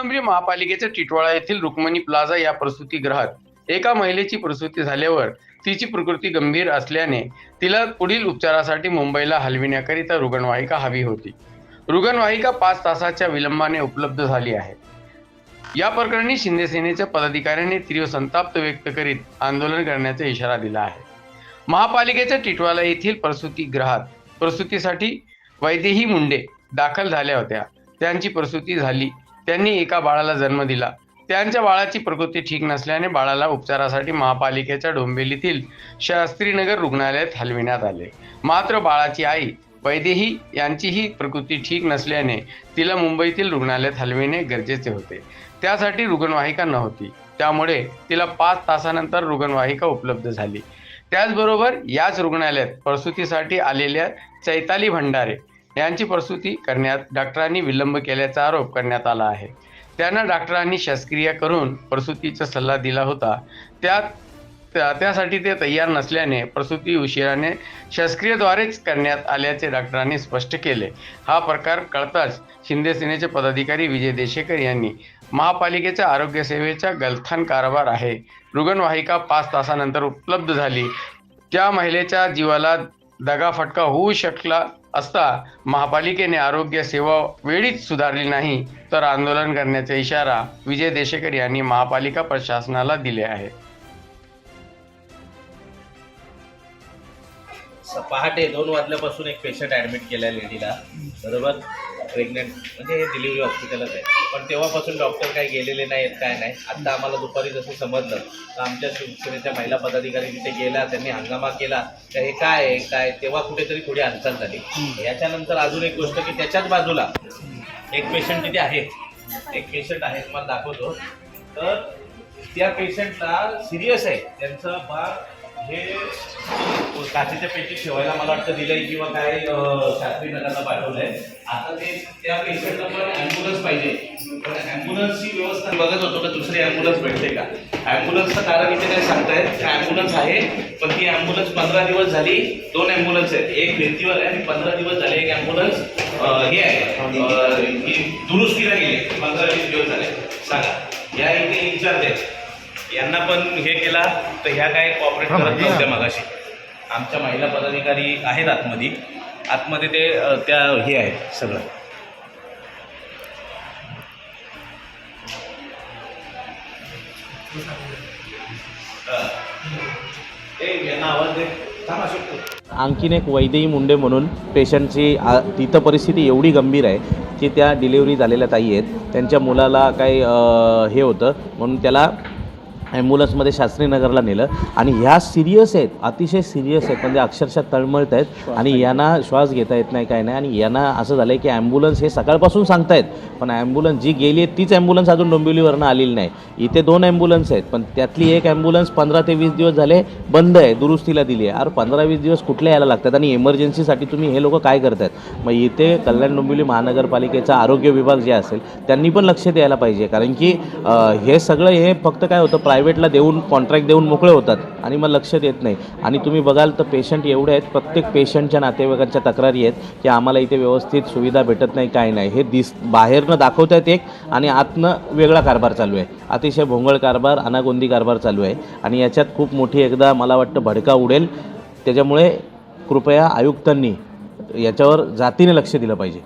महापालिकेच्या टिटवाळा येथील रुक्मणी प्लाझा या प्रसूतीगृहात एका महिलेची प्रसूती झाल्यावर तिची प्रकृती गंभीर असल्याने तिला पुढील उपचारासाठी मुंबईला हलविण्याकरिता रुग्णवाहिका हवी होती. रुग्णवाहिका पाच तासाच्या विलंबाने उपलब्ध झाली आहे. या प्रकरणी शिंदे सेनेच्या पदाधिकाऱ्यांनी तीव्र संताप व्यक्त करीत आंदोलन करण्याचा इशारा दिला आहे. महापालिकेच्या टिटवाला येथील प्रसूतीगृहात प्रसूतीसाठी वैदेही मुंडे दाखल झाल्या होत्या. त्यांची प्रसूती झाली त्यांनी एका बाळाला जन्म दिला. त्यांच्या बाळाची प्रकृती ठीक नसल्याने बाळाला उपचारासाठी महापालिकेच्या डोंबिवलीतील शास्त्रीनगर रुग्णालयात हलविण्यात आले. मात्र बाळाची आई वैदेही यांचीही प्रकृती ठीक नसल्याने तिला मुंबईतील रुग्णालयात हलविणे गरजेचे होते. त्यासाठी रुग्णवाहिका नव्हती. त्यामुळे तिला पाच तासानंतर रुग्णवाहिका उपलब्ध झाली. त्याचबरोबर याच रुग्णालयात प्रसूतीसाठी आलेल्या चैताली भंडारे यांची प्रसूती करण्यात डॉक्टरांनी विलंब केल्याचा आरोप करण्यात आला आहे. त्यांना डॉक्टरांनी शस्त्रक्रिया करून प्रसूतीचा सल्ला दिला होता. त्यात त्या- त्यासाठी ते तयार नसल्याने प्रसूती उशिराने शस्त्रक्रियेद्वारेच करण्यात आल्याचे डॉक्टरांनी स्पष्ट केले. हा प्रकार कळताच शिंदे सेनेचे पदाधिकारी विजय देशेकर यांनी महापालिकेच्या आरोग्य सेवेचा गलथान कारभार आहे. रुग्णवाहिका पाच तासानंतर उपलब्ध झाली. त्या महिलेच्या जीवाला दगाफटका होऊ शकला असता महापालिकेने आरोग्य सेवा वेळीच सुधारली नाही तर आंदोलन करण्याचा इशारा विजय देशेकर यांनी महापालिका प्रशासनाला दिले आहे. पहाटे दोन वाजल्यापासून एक पेशंट ॲडमिट केला लेडीला बरोबर? प्रेग्नेंट म्हणजे हे डिलिव्हरी हॉस्पिटलच आहे. पण तेव्हापासून डॉक्टर काही गेलेले नाहीत काय नाही. आत्ता आम्हाला दुपारी जसं समजलं तर आमच्या शिवसेनेच्या महिला पदाधिकारी तिथे गेला त्यांनी हंगामा केला तर हे काय आहे काय तेव्हा कुठेतरी थोडी हालचाल झाली. याच्यानंतर अजून एक गोष्ट की त्याच्याच बाजूला एक पेशंट तिथे आहे एक पेशंट आहे तुम्हाला दाखवतो. तर त्या पेशंटला सिरियस आहे. त्यांचं बाळ हे काचेच्या पेटीत ठेवायला मला वाटतं दिलंय किंवा काय शास्त्री नगरला पाठवलंय. आता ते त्या पेशंटला पण ॲम्ब्युलन्स पाहिजे. पण ॲम्ब्युलन्सची व्यवस्था बघत होतो का दुसरी ॲम्ब्युलन्स भेटते का? ॲम्ब्युलन्सचं कारण इथे काय सांगतायत? की ॲम्ब्युलन्स आहे पण ती ॲम्ब्युलन्स पंधरा दिवस झाली दोन ॲम्ब्युलन्स आहेत. एक फिरतीवर आहे आणि पंधरा दिवस झाले एक ॲम्ब्युलन्स हे आहे. ही दुरुस्तीला गेली पंधरा वीस दिवस झाले. सांगा. या इथे विचारते यांना पण हे केला तर ह्या काय कॉपरेट करत नव्हत्या मगाशी. आमच्या महिला पदाधिकारी आहेत आतमध्ये. आतमध्ये ते त्या हे आहेत सगळं. आणखीन एक वैदेही मुंडे म्हणून पेशंटची आ- तिथं परिस्थिती एवढी गंभीर आहे की त्या डिलिव्हरी झालेल्या ताई आहेत. त्यांच्या मुलाला काही हे होतं म्हणून त्याला ॲम्ब्युलन्समध्ये शास्त्रीनगरला नेलं. आणि ह्या सिरियस आहेत अतिशय सिरियस आहेत. म्हणजे अक्षरशः तळमळत आहेत. आणि यांना श्वास घेता येत नाही काय नाही. आणि यांना असं झालं आहे की ॲम्ब्युलन्स हे सकाळपासून सांगतायत. पण ॲम्ब्युलन्स जी गेली आहे तीच ॲम्ब्युलन्स अजून डोंबिवलीवरनं आलेली नाही. इथे दोन ॲम्ब्युलन्स आहेत. पण त्यातली एक ॲम्ब्युलन्स पंधरा ते वीस दिवस झाले बंद आहे दुरुस्तीला दिली आहे. अरे पंधरा वीस दिवस कुठल्या यायला लागतात? आणि इमर्जन्सीसाठी तुम्ही हे लोक काय करतायत? मग इथे कल्याण डोंबिवली महानगरपालिकेचा आरोग्य विभाग जे असेल त्यांनी पण लक्ष द्यायला पाहिजे. कारण की हे सगळं हे फक्त काय होतं प्रायव्हेटला देऊन कॉन्ट्रॅक्ट देऊन मोकळे होतात आणि मग लक्ष देत नाही. आणि तुम्ही बघाल तर पेशंट एवढे आहेत प्रत्येक पेशंटच्या नातेवाईकांच्या तक्रारी आहेत की आम्हाला इथे व्यवस्थित सुविधा भेटत नाही काय नाही. हे दिस बाहेरनं दाखवत आहेत एक आणि आतनं वेगळा कारभार चालू आहे. अतिशय भोंगळ कारभार अनागोंदी कारभार चालू आहे. आणि याच्यात खूप मोठी एकदा मला वाटतं भडका उडेल. त्याच्यामुळे कृपया आयुक्तांनी याच्यावर जातीने लक्ष दिलं पाहिजे.